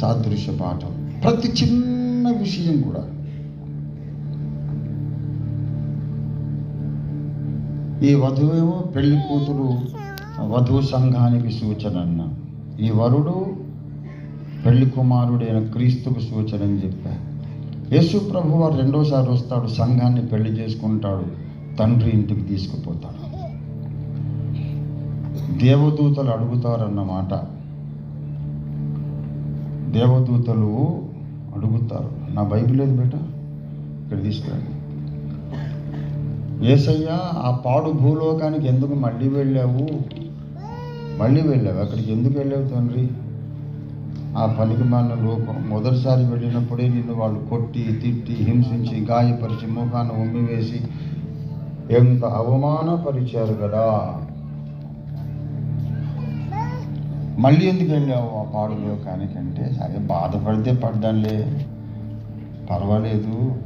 సాదృశ్య పాఠం. ప్రతి చిన్న విషయం కూడా. ఈ వధువేమో పెళ్ళి కూతురు వధువు సంఘానికి సూచన అన్న ఈ వరుడు పెళ్ళి కుమారుడైన క్రీస్తుకు సూచన అని చెప్పా. యేసు ప్రభు వారు రెండోసారి వస్తాడు సంఘాన్ని పెళ్ళి చేసుకుంటాడు తండ్రి ఇంటికి తీసుకుపోతాడు. దేవదూతలు అడుగుతారన్నమాట దేవదూతలు అడుగుతారు నా బైబిల్ లేదు బేట? ఇక్కడ తీసుకురండి. ఏసయ్య ఆ పాడు భూలోకానికి ఎందుకు మళ్ళీ వెళ్ళావు? మళ్ళీ వెళ్ళావు? అక్కడికి ఎందుకు వెళ్ళావు తండ్రి? ఆ పనికి మాలిన లోకం మొదటిసారి వెళ్ళినప్పుడే నిన్ను వాళ్ళు కొట్టి తిట్టి హింసించి గాయపరిచి ముఖాన్ని ఉమ్మివేసి ఎంత అవమానపరిచారు కదా? మళ్ళీ ఎందుకు వెళ్ళావు ఆ పాడు లోకానికి అంటే సరే బాధపడితే పడ్డానులే. పర్వాలేదు.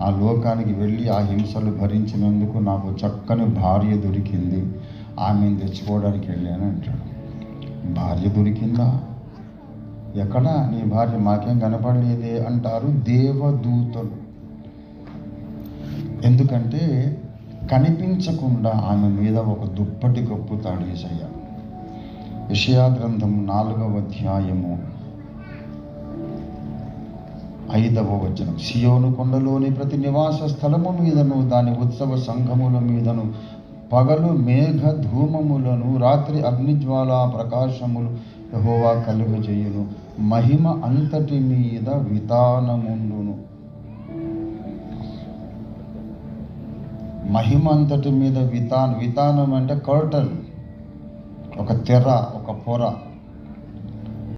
ఆ లోకానికి వెళ్ళి ఆ హింసలు భరించినందుకు నాకు చక్కని భార్య దొరికింది. ఆమెను తెచ్చుకోవడానికి వెళ్ళాను అంటాడు. భార్య దొరికిందా? ఎక్కడ? నీ భార్య మాకేం కనపడలేదే అంటారు దేవదూతలు. ఎందుకంటే కనిపించకుండా ఆమె మీద ఒక దుప్పటి కప్పుతాడు ఏసయ్య గ్రంథం నాలుగవ అధ్యాయము ఐదవ వచనం. సియోను కొండలోని ప్రతి నివాస స్థలము మీదను దాని ఉత్సవ సంఘముల మీదను పగలు మేఘ ధూమములను రాత్రి అగ్నిజ్వాల ప్రకాశములు యహోవా కలుగజేయును. మహిమ అంతటి మీద వితానముండును. మహిమ అంతటి మీద వితాన్ వితానం అంటే కర్టన్ ఒక తెర్ర ఒక పొర.